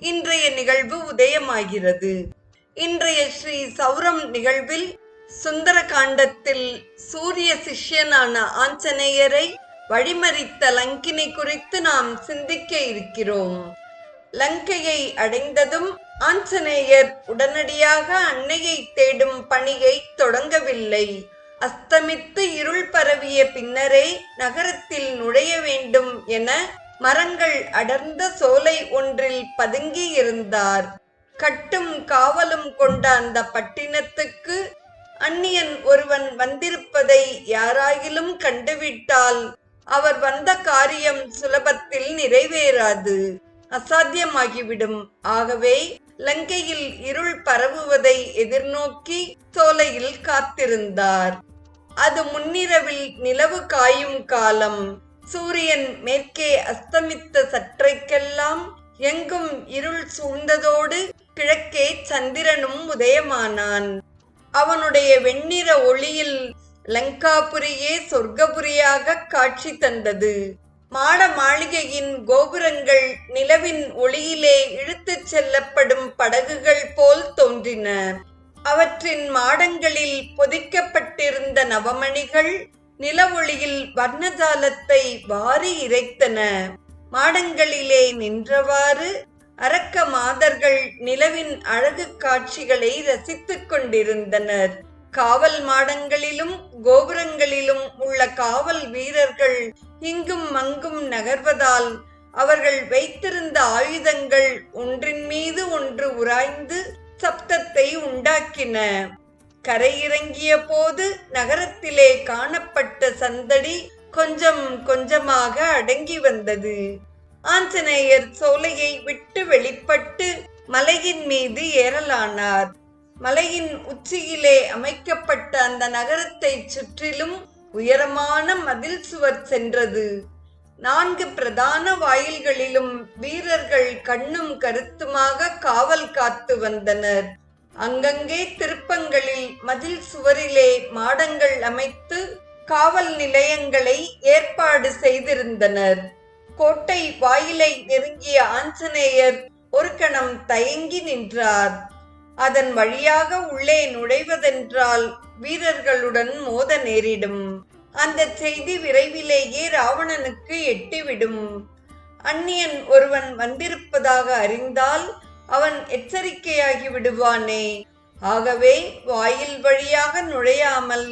இன்றைய நிகழ்வு உதயமாகிறது. இன்றைய ஸ்ரீ சௌரம் நிகழ்வில் சுந்தர காண்டத்தில் சூரிய சிஷ்யனான ஆஞ்சநேயரை வழிமறித்த லங்கினை குறித்து நாம் சிந்திக்க இருக்கிறோம். லங்கையை அடைந்ததும் ஆஞ்சநேயர் உடனடியாக அன்னையை தேடும் பணியை தொடங்கவில்லை. அஸ்தமித்து இருள் பரவிய பின்னரே நகரத்தில் நுழைய வேண்டும் என மரங்கள் அடர்ந்த சோலை ஒன்றில் பதுங்கி இருந்தார் கட்டும் காவலும் கொண்ட அந்த பட்டினத்துக்கு அந்நியன் ஒருவன் வந்திருப்பதை யாராயிலும் கண்டுவிட்டால் அவர் வந்த காரியம் சுலபத்தில் நிறைவேறாது. அசாத்தியமாகிவிடும். ஆகவே லங்கையில் இருள் பரவுவதை எதிர்நோக்கி சோலையில் காத்திருந்தார். அது முன்னிரவில் நிலவு காயும் காலம். சூரியன் மேற்கே அஸ்தமித்த சற்றைக்கெல்லாம் எங்கும் இருள் சூழ்ந்ததோடு கிழக்கே சந்திரனும் உதயமானான். அவனுடைய வெண்ணிற ஒளியில் லங்காபுரியே சொர்க்கபுரியாக காட்சி தந்தது. மாட மாளிகையின் கோபுரங்கள் நிலவின் ஒளியிலே இழுத்துச் செல்லப்படும் படகுகள் போல் தோன்றின. அவற்றின் மாடங்களில் பொதிக்கப்பட்டிருந்த நவமணிகள் நிலவொளியில் வர்ணஜாலத்தை வாரி இறைத்தன. மாடங்களிலே நின்றவாறு அரக்க மாதர்கள் நிலவின் அழகு காட்சிகளை ரசித்துக் கொண்டிருந்தனர். காவல் மாடங்களிலும் கோபுரங்களிலும் உள்ள காவல் வீரர்கள் இங்கும் அங்கும் நகர்வதால் அவர்கள் வைத்திருந்த ஆயுதங்கள் ஒன்றின் மீது ஒன்று உராய்ந்து சப்தத்தை உண்டாக்கின. கரையிறங்கிய போது நகரத்திலே காணப்பட்ட சந்தடி கொஞ்சம் கொஞ்சமாக அடங்கி வந்தது. ஆஞ்சநேயர் சோலையை விட்டு வெளிப்பட்டு மலையின் மீது ஏறலானார். மலையின் உச்சியிலே அமைக்கப்பட்ட அந்த நகரத்தை சுற்றிலும் உயரமான மதில் சுவர் சென்றது. நான்கு பிரதான வாயில்களிலும் வீரர்கள் கண்ணும் கருத்துமாக காவல் காத்து வந்தனர். அங்கங்கே திருப்பங்களில் மதில் சுவரிலே மாடங்கள் அமைத்து காவல் நிலையங்களை ஏற்பாடு செய்திருந்தனர். கோட்டை வாயிலை நெருங்கிய ஆஞ்சநேயர் ஒரு கணம் தயங்கி நின்றார். அதன் வழியாக உள்ளே நுழைவதென்றால் வீரர்களுடன் மோத நேரிடும். அந்த செய்தி விரைவிலேயே ராவணனுக்கு எட்டிவிடும். அந்நியன் ஒருவன் வந்திருப்பதாக அறிந்தால் அவன் எச்சரிக்கையாகி விடுவானே. ஆகவே வாயில் வழியாக நுழையாமல்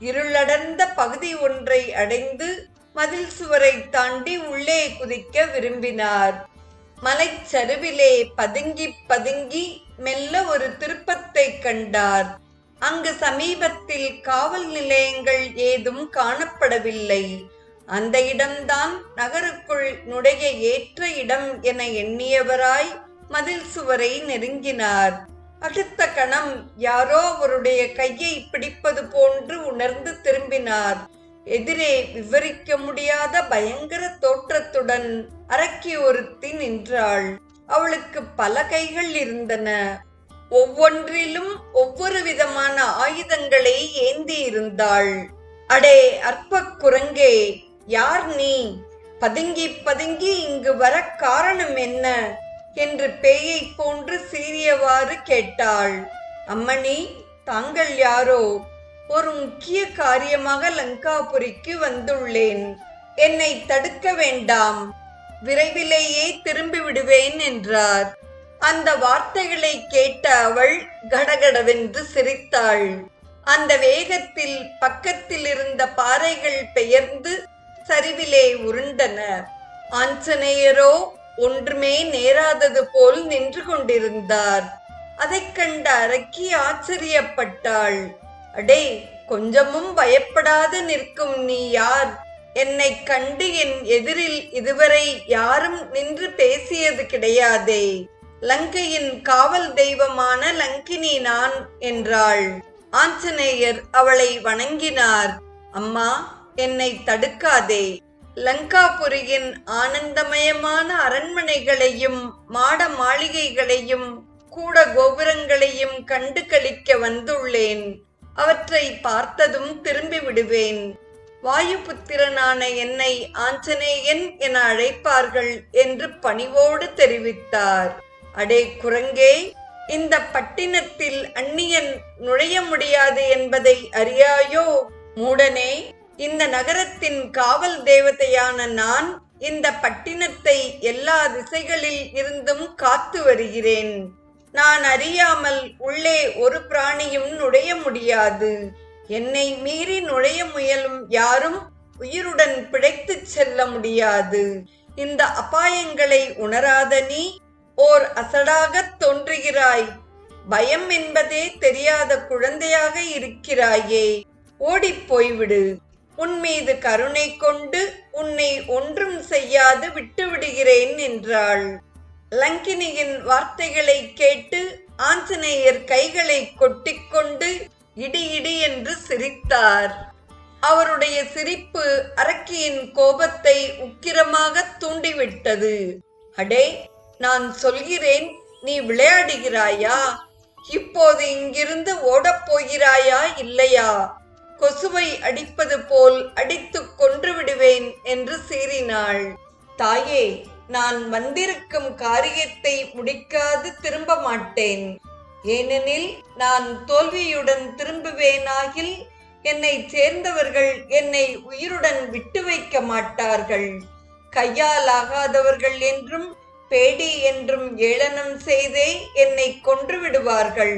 இருளடர்ந்த பகுதி ஒன்றை அடைந்து மதில் சுவரை தாண்டி உள்ளே குதிக்க விரும்பினார். மலைச்சருவிலே பதுங்கி பதுங்கி மெல்ல ஒரு திருப்பத்தை கண்டார். அங்கு சமீபத்தில் காவல் நிலையங்கள் ஏதும் காணப்படவில்லை. அந்த இடம்தான் நகருக்குள் நுழைய ஏற்ற இடம் என எண்ணியவராய் மதில் சுவரை நெருங்கினார். அடுத்த கணம் யாரோ அவருடைய கையை பிடிப்பது போன்று உணர்ந்து திரும்பினார். எதிரே விவரிக்க முடியாத பயங்கர தோற்றத்துடன் அரக்கி ஒருத்தி நின்றாள். அவளுக்கு பல கைகள் இருந்தன. ஒவ்வொன்றிலும் ஒவ்வொரு விதமான ஆயுதங்களை ஏந்தி இருந்தாள். அடே அற்ப குரங்கே யார் நீ? பதுங்கி பதுங்கி இங்கு வர காரணம் என்ன? என்று பேயை போன்று சீறியவாறு கேட்டாள். அம்மணி தாங்கள் யாரோ? ஒரு முக்கிய காரியமாக லங்காபுரிக்கு வந்துள்ளேன். என்னை தடுக்க வேண்டாம். விரைவிலேயே திரும்பி விடுவேன் என்றார். அந்த வார்த்தைகளை கேட்ட அவள் கடகடவென்று சிரித்தாள். அந்த வேகத்தில் பக்கத்தில் இருந்த பாறைகள் பெயர்ந்து சரிவிலே உருண்டன. ஆஞ்சநேயரோ ஒன்றுமே நேராதது போல் நின்று கொண்டிருந்தார். அதைக் கண்ட அரக்கி ஆச்சரியப்பட்டாள். அடே கொஞ்சமும் பயப்படாது நிற்கும் நீ யார்? என்னை கண்டு என் எதிரில் இதுவரை யாரும் நின்று பேசியது கிடையாதே. லங்கையின் காவல் தெய்வமான லங்கினி நான் என்றாள். ஆஞ்சநேயர் அவளை வணங்கினார். அம்மா என்னை தடுக்காதே. லங்காபுரியின் ஆனந்தமயமான அரண்மனைகளையும் மாட மாளிகைகளையும் கூட கோபுரங்களையும் கண்டு கழிக்க வந்துள்ளேன். அவற்றை பார்த்ததும் திரும்பி விடுவேன். வாயுபுத்திரனான என்னை ஆஞ்சநேயன் என அழைப்பார்கள் என்று பணிவோடு தெரிவித்தார். அடே குரங்கே இந்த பட்டினத்தில் அந்நியன் நுழைய முடியாது என்பதை அறியாயோ? மூடனே இந்த நகரத்தின் காவல் தேவதையான நான் இந்த பட்டினத்தை எல்லா திசைகளில் இருந்தும் காத்து வருகிறேன். நான் அறியாமல் உள்ளே ஒரு பிராணியும் நுழைய முடியாது. என்னை மீறி நுழைய முயலும் யாரும் உயிருடன் பிழைத்துச் செல்ல முடியாது. இந்த அபாயங்களை உணராத நீ ஓர் அசடாகத் தோன்றுகிறாய். பயம் என்பதே தெரியாத குழந்தையாக இருக்கிறாயே. ஓடிப் உன்மீது உன் மீது கருணை கொண்டு உன்னை ஒன்றும் செய்யாது விட்டுவிடுகிறேன் என்றாள். லங்கினியின் வார்த்தைகளை கேட்டு ஆஞ்சநேயர் கைகளை கொட்டிக்கொண்டு இடி இடி என்று சிரித்தார். அவருடைய சிரிப்பு அரக்கியின் கோபத்தை உக்கிரமாக தூண்டிவிட்டது. அடே நான் சொல்கிறேன் நீ விளையாடுகிறாயா? இப்போது இங்கிருந்து ஓடப் போகிறாயா இல்லையா? கொசுவை அடிப்பது போல் அடித்து கொன்று விடுவேன் என்று சீறினாள். தாயே நான் வந்திருக்கும் காரியத்தை முடிக்காது திரும்ப மாட்டேன். ஏனெனில் நான் தோல்வியுடன் திரும்புவேனாகில் என்னை சேர்ந்தவர்கள் என்னை உயிருடன் விட்டு வைக்க மாட்டார்கள். கையால் ஆகாதவர்கள் என்றும் பேடி என்றும் ஏளனம் செய்தே என்னை கொன்று விடுவார்கள்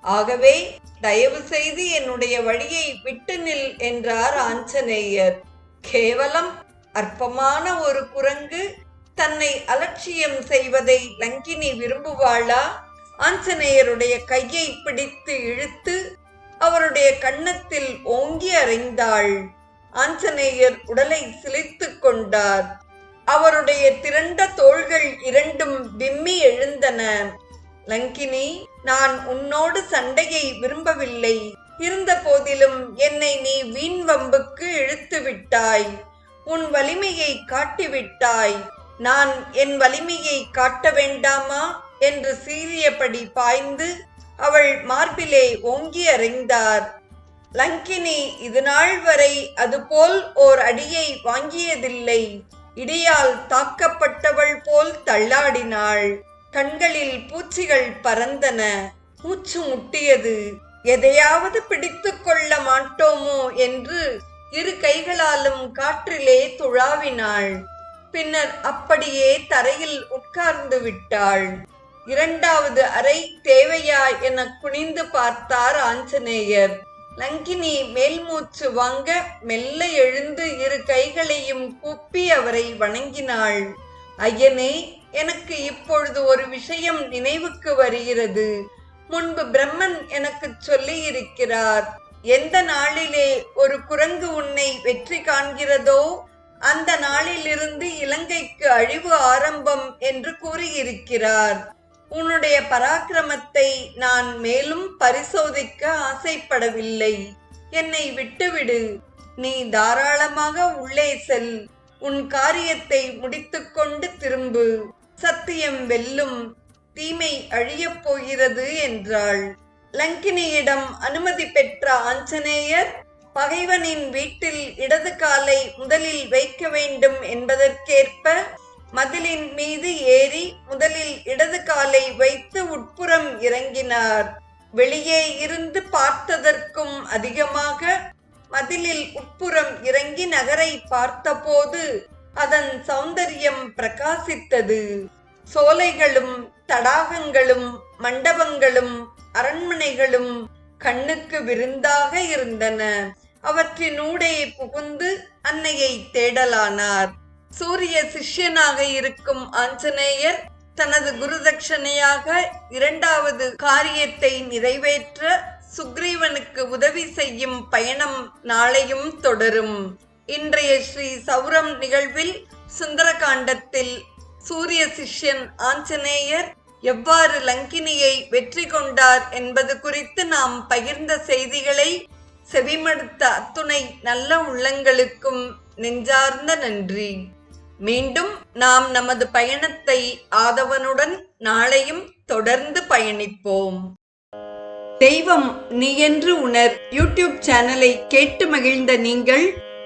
ஆகவே தயவு செய்து என்னுடைய வழியை விட்டு நில் என்றார் ஆஞ்சநேயர். கேவலம் அற்பமான ஒரு குரங்கு தன்னை அலட்சியம் செய்வதை லங்கினி விரும்புவாளா? ஆஞ்சநேயருடைய கையை பிடித்து இழுத்து அவருடைய கன்னத்தில் ஓங்கி அறைந்தாள் ஆஞ்சநேயர் உடலை சிலித்து கொண்டார். அவருடைய திரண்ட தோள்கள் இரண்டும் விம்மி எழுந்தன. லங்கினி நான் உன்னோடு சண்டையை விரும்பவில்லை. இருந்த போதிலும் என்னை நீ வீண் வம்புக்கு இழுத்து விட்டாய். உன் வலிமையை காட்டிவிட்டாய் நான் என் வலிமையை காட்ட வேண்டாமா? என்று சீரியபடி பாய்ந்து அவள் மார்பிலே ஓங்கி அறைந்தார் லங்கினி இது நாள் வரை அதுபோல் ஓர் அடியை வாங்கியதில்லை. இடியால் தாக்கப்பட்டவள் போல் தள்ளாடினாள். கண்களில் பூச்சிகள் பறந்தன. மூச்சு முட்டியது. எதையாவது பிடித்து கொள்ள மாட்டோமோ என்று இரு கைகளாலும் காற்றிலே துழாவினாள். பின்னர் அப்படியே தரையில் உட்கார்ந்து விட்டாள். இரண்டாவது அறை தேவையா என குனிந்து பார்த்தார் ஆஞ்சநேயர். லங்கினி மேல்மூச்சு வாங்க மெல்ல எழுந்து இரு கைகளையும் கூப்பி அவரை வணங்கினாள். ஐயனே எனக்கு இப்பொழுது ஒரு விஷயம் நினைவுக்கு வருகிறது. முன்பு பிரம்மன் எனக்கு சொல்லி இருக்கிறார் எந்த நாளிலே ஒரு குரங்கு உன்னை வெற்றி காண்கிறதோ அந்த நாளிலிருந்து இலங்கைக்கு அழிவு ஆரம்பம் என்று கூறியிருக்கிறார். உன்னுடைய பராக்கிரமத்தை நான் மேலும் பரிசோதிக்க ஆசைப்படவில்லை. என்னை விட்டுவிடு. நீ தாராளமாக உள்ளே செல். உன் காரியத்தை முடித்துக்கொண்டு திரும்பு. சத்தியம் வெல்லும் தீமை அழியப் போகிறது என்றாள். லங்கினியிடம் அனுமதி பெற்ற ஆஞ்சநேயர் பகைவனின் வீட்டில் இடது காலை முதலில் வைக்க வேண்டும் என்பதற்கேற்ப மதிலின் மீது ஏறி முதலில் இடது காலை வைத்து உட்புறம் இறங்கினார். வெளியே இருந்து பார்த்ததற்கும் அதிகமாக மதிலில் உட்புறம் இறங்கி நகரை பார்த்தபோது அதன் சௌந்தரியம் பிரகாசித்தது. சோலைகளும் தடாகங்களும் மண்டபங்களும் அரண்மனைகளும் கண்ணுக்கு விருந்தாக இருந்தன. அவற்றினூடே புகுந்து அன்னையை தேடலானார். சூரிய சிஷ்யனாக இருக்கும் ஆஞ்சநேயர் தனது குருதட்சணையாக இரண்டாவது காரியத்தை நிறைவேற்ற சுக்ரீவனுக்கு உதவி செய்யும் பயணம் நாளையும் தொடரும். இன்றைய ஸ்ரீ சௌரம் நிகழ்வில் சுந்தரகாண்டத்தில் சூரிய சிஷ்யன் ஆஞ்சநேயர் எவ்வாறு லங்கினியை வெற்றி கொண்டார் என்பது குறித்து நாம் பகிர்ந்த செய்திகளை செவிமடுத்த அத்துணை நல்ல உள்ளங்களுக்கும் நெஞ்சார்ந்த நன்றி. மீண்டும் நாம் நமது பயணத்தை ஆதவனுடன் நாளையும் தொடர்ந்து பயணிப்போம். தெய்வம் நீ என்று உணர் யூடியூப் சேனலை கேட்டு மகிழ்ந்த நீங்கள்